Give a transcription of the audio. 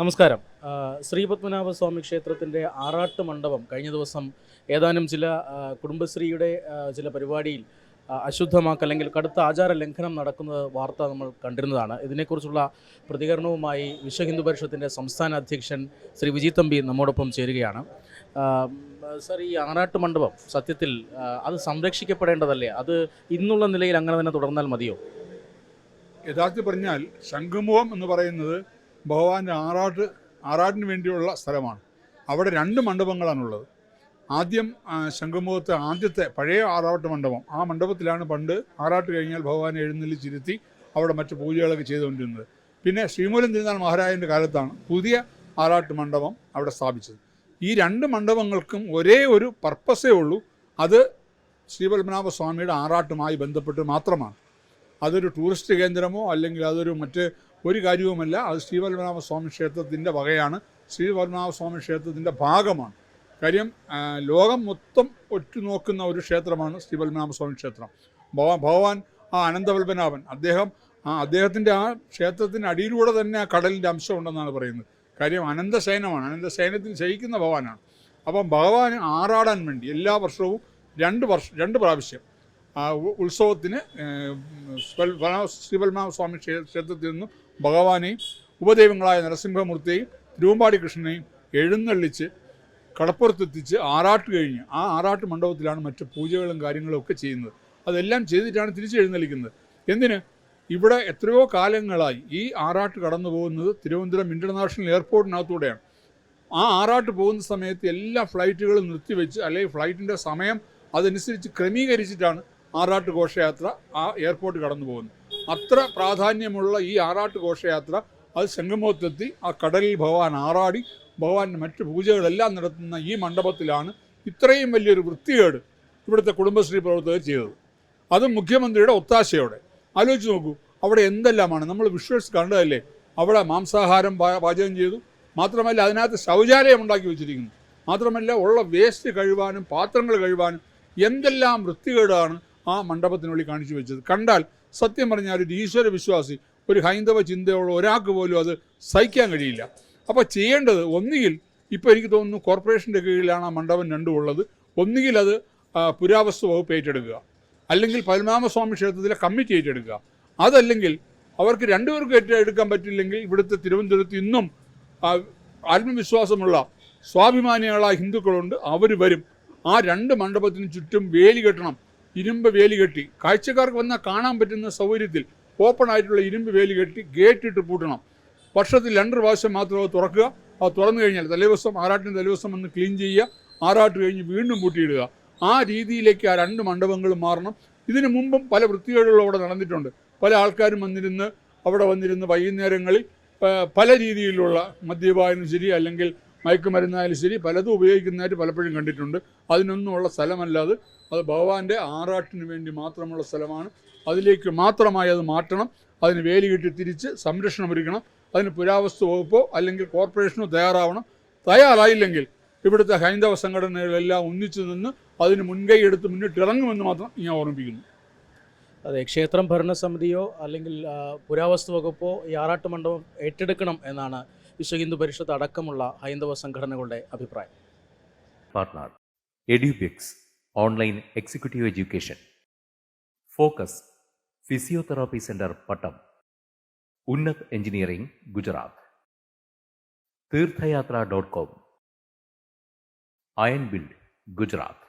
നമസ്കാരം. ശ്രീ പത്മനാഭ സ്വാമി ക്ഷേത്രത്തിന്റെ ആറാട്ട് മണ്ഡപം കഴിഞ്ഞ ദിവസം ഏതാനും ചില കുടുംബശ്രീയുടെ ചില പരിപാടിയിൽ അശുദ്ധമാക്ക അല്ലെങ്കിൽ കടുത്ത ആചാര ലംഘനം നടക്കുന്ന വാർത്ത നമ്മൾ കണ്ടിരുന്നതാണ്. ഇതിനെക്കുറിച്ചുള്ള പ്രതികരണവുമായി വിശ്വ ഹിന്ദു പരിഷത്തിന്റെ സംസ്ഥാന അധ്യക്ഷൻ ശ്രീ വിജി തമ്പി നമ്മോടൊപ്പം ചേരുകയാണ്. സർ ഈ ആറാട്ട് മണ്ഡപം സത്യത്തിൽ അത് സംരക്ഷിക്കപ്പെടേണ്ടതല്ലേ? അത് ഇന്നുള്ള നിലയിൽ അങ്ങനെ തന്നെ തുടർന്നാൽ മതിയോ? യഥാർത്ഥത്തിൽ പറഞ്ഞാൽ ശംഖുമുഖം എന്ന് പറയുന്നത് ഭഗവാന്റെ ആറാട്ട് ആറാട്ടിന് വേണ്ടിയുള്ള സ്ഥലമാണ്. അവിടെ രണ്ട് മണ്ഡപങ്ങളാണുള്ളത്. ആദ്യം ശംഖുമുഖത്തെ ആദ്യത്തെ പഴയ ആറാട്ട് മണ്ഡപം. ആ മണ്ഡപത്തിലാണ് പണ്ട് ആറാട്ട് കഴിഞ്ഞാൽ ഭഗവാനെ എഴുന്നള്ളിച്ചിരുത്തി അവിടെ മറ്റ് പൂജകളൊക്കെ ചെയ്തുകൊണ്ടിരുന്നത്. പിന്നെ ശ്രീമൂലം തിരുനാൾ മഹാരാജന്റെ കാലത്താണ് പുതിയ ആറാട്ട് മണ്ഡപം അവിടെ സ്ഥാപിച്ചത്. ഈ രണ്ട് മണ്ഡപങ്ങൾക്കും ഒരേ ഒരു പർപ്പസേ ഉള്ളൂ. അത് ശ്രീപത്മനാഭ സ്വാമിയുടെ ആറാട്ടുമായി ബന്ധപ്പെട്ട് മാത്രമാണ്. അതൊരു ടൂറിസ്റ്റ് കേന്ദ്രമോ അല്ലെങ്കിൽ അതൊരു മറ്റ് ഒരു കാര്യവുമല്ല അത് ശ്രീപത്മനാഭസ്വാമി ക്ഷേത്രത്തിന്റെ വകയാണ്. ശ്രീപത്മനാഭസ്വാമി ക്ഷേത്രത്തിന്റെ ഭാഗമാണ്. കാര്യം ലോകം മൊത്തം ഒറ്റുനോക്കുന്ന ഒരു ക്ഷേത്രമാണ് ശ്രീപത്മനാഭസ്വാമി ക്ഷേത്രം. ഭഗവാൻ ആ അനന്തപത്മനാഭൻ അദ്ദേഹം ആ അദ്ദേഹത്തിന്റെ ആ ക്ഷേത്രത്തിന്റെ അടിയിലൂടെ തന്നെ ആ കടലിന്റെ അംശം ഉണ്ടെന്നാണ് പറയുന്നത്. കാര്യം അനന്തശയനമാണ്. അനന്തശയനത്തിൽ ശയിക്കുന്ന ഭഗവാനാണ്. അപ്പം ഭഗവാൻ ആറാടാൻ വേണ്ടി എല്ലാ വർഷവും രണ്ട് വർഷം രണ്ട് പ്രാവശ്യം ആ ഉത്സവത്തിന് ശ്രീപത്മനാഭസ്വാമി ക്ഷേത്രത്തിൽ നിന്നും ഭഗവാനെയും ഉപദൈവങ്ങളായ നരസിംഹമൂർത്തിയെയും തിരുവമ്പാടി കൃഷ്ണനെയും എഴുന്നള്ളിച്ച് കടപ്പുറത്തെത്തിച്ച് ആറാട്ട് കഴിഞ്ഞ് ആ ആറാട്ട് മണ്ഡപത്തിലാണ് മറ്റ് പൂജകളും കാര്യങ്ങളും ഒക്കെ ചെയ്യുന്നത്. അതെല്ലാം ചെയ്തിട്ടാണ് തിരിച്ച് എഴുന്നള്ളിക്കുന്നത് എന്തിന്? ഇവിടെ എത്രയോ കാലങ്ങളായി ഈ ആറാട്ട് കടന്നു പോകുന്നത് തിരുവനന്തപുരം ഇന്റർനാഷണൽ എയർപോർട്ടിനകത്തൂടെയാണ്. ആ ആറാട്ട് പോകുന്ന സമയത്ത് എല്ലാ ഫ്ലൈറ്റുകളും നിർത്തിവെച്ച് അല്ലെങ്കിൽ ഫ്ലൈറ്റിന്റെ സമയം അതനുസരിച്ച് ക്രമീകരിച്ചിട്ടാണ് ആറാട്ട് ഘോഷയാത്ര ആ എയർപോർട്ട് കടന്നു പോകുന്നു അത്ര പ്രാധാന്യമുള്ള ഈ ആറാട്ട് ഘോഷയാത്ര അത് സംഗമത്തെത്തി ആ കടലിൽ ഭഗവാൻ ആറാടി ഭഗവാന്റെ മറ്റ് പൂജകളെല്ലാം നടത്തുന്ന ഈ മണ്ഡപത്തിലാണ് ഇത്രയും വലിയൊരു വൃത്തികേട് ഇവിടുത്തെ കുടുംബശ്രീ പ്രവർത്തകർ ചെയ്തത്. അതും മുഖ്യമന്ത്രിയുടെ ഒത്താശയോടെ. ആലോചിച്ച് നോക്കൂ അവിടെ എന്തെല്ലാമാണ്? നമ്മൾ വിഷ്വൽസ് കണ്ടതല്ലേ? അവിടെ മാംസാഹാരം പാചകം ചെയ്തു. മാത്രമല്ല അതിനകത്ത് ശൗചാലയം ഉണ്ടാക്കി വെച്ചിരിക്കുന്നു. മാത്രമല്ല ഉള്ള വേസ്റ്റ് കഴുകാനും പാത്രങ്ങൾ കഴുകാനും എന്തെല്ലാം വൃത്തികേടാണ് ആ മണ്ഡപത്തിനുള്ളിൽ കാണിച്ചു വെച്ചത്. കണ്ടാൽ സത്യം പറഞ്ഞാൽ ഒരു ഈശ്വര വിശ്വാസി ഒരു ഹൈന്ദവ ചിന്തയുള്ള ഒരാൾക്ക് പോലും അത് സഹിക്കാൻ കഴിയില്ല. അപ്പോൾ ചെയ്യേണ്ടത് ഒന്നുകിൽ ഇപ്പോൾ എനിക്ക് തോന്നുന്നു കോർപ്പറേഷന്റെ കീഴിലാണ് ആ മണ്ഡപം രണ്ടും ഉള്ളത് ഒന്നുകിൽ അത് പുരാവസ്തു വകുപ്പ് ഏറ്റെടുക്കുക. അല്ലെങ്കിൽ പരമാമസ്വാമി ക്ഷേത്രത്തിലെ കമ്മിറ്റി ഏറ്റെടുക്കുക. അതല്ലെങ്കിൽ അവർക്ക് രണ്ടുപേർക്കും ഏറ്റെടുക്കാൻ പറ്റില്ലെങ്കിൽ ഇവിടുത്തെ തിരുവനന്തപുരത്ത് ഇന്നും ആത്മവിശ്വാസമുള്ള സ്വാഭിമാനികളായ ഹിന്ദുക്കളുണ്ട്. അവർ വരും. ആ രണ്ട് മണ്ഡപത്തിന് ചുറ്റും വേലി കെട്ടണം. ഇരുമ്പ് വേലി കെട്ടി. കാഴ്ചക്കാർക്ക് വന്നാൽ കാണാൻ പറ്റുന്ന സൗകര്യത്തിൽ ഓപ്പൺ ആയിട്ടുള്ള ഇരുമ്പ് വേലി കെട്ടി ഗേറ്റ് ഇട്ട് പൂട്ടണം. വർഷത്തിൽ രണ്ട് പ്രാവശ്യം മാത്രം അത് തുറക്കുക. അത് തുറന്നു കഴിഞ്ഞാൽ തലേദിവസം ആറാട്ടിന് തലേദിവസം ഒന്ന് ക്ലീൻ ചെയ്യുക. ആറാട്ട് കഴിഞ്ഞ് വീണ്ടും പൂട്ടിയിടുക. ആ രീതിയിലേക്ക് ആ രണ്ട് മണ്ഡപങ്ങളും മാറണം. ഇതിനു മുമ്പും പല വൃത്തികേടുകളും അവിടെ നടന്നിട്ടുണ്ട്. പല ആൾക്കാരും വന്നിരുന്ന് അവിടെ വന്നിരുന്ന് വൈകുന്നേരങ്ങളിൽ പല രീതിയിലുള്ള മദ്യപായനം ശരി അല്ലെങ്കിൽ മയക്കുമരുന്നായാലും ശരി പലതും ഉപയോഗിക്കുന്നതായിട്ട് പലപ്പോഴും കണ്ടിട്ടുണ്ട്. അതിനൊന്നുമുള്ള സ്ഥലമല്ലാതെ അത് ഭഗവാന്റെ ആറാട്ടിന് വേണ്ടി മാത്രമുള്ള സ്ഥലമാണ്. അതിലേക്ക് മാത്രമായി അത് മാറ്റണം. അതിന് വേലി കെട്ടി തിരിച്ച് സംരക്ഷണം ഒരുക്കണം. അതിന് പുരാവസ്തു വകുപ്പോ അല്ലെങ്കിൽ കോർപ്പറേഷനോ തയ്യാറാവണം. തയ്യാറായില്ലെങ്കിൽ ഇവിടുത്തെ ഹൈന്ദവ സംഘടനകളെല്ലാം ഒന്നിച്ചു നിന്ന് അതിന് മുൻകൈ എടുത്ത് മുന്നിട്ട് ഇറങ്ങുമെന്ന് മാത്രം ഞാൻ ഓർമ്മിപ്പിക്കുന്നു. അതെ ക്ഷേത്രം ഭരണസമിതിയോ അല്ലെങ്കിൽ പുരാവസ്തു വകുപ്പോ ഈ ആറാട്ട് മണ്ഡപം ഏറ്റെടുക്കണം എന്നാണ് വിശ്വ ഹിന്ദു പരിഷത്ത് അടക്കമുള്ള ഹൈന്ദവ സംഘടനകളുടെ അഭിപ്രായം. partner Edubix online executive education. Focus physiotherapy centre Pattom. Unnat engineering Gujarat. Theerthayatra dot com. Iron build Gujarat.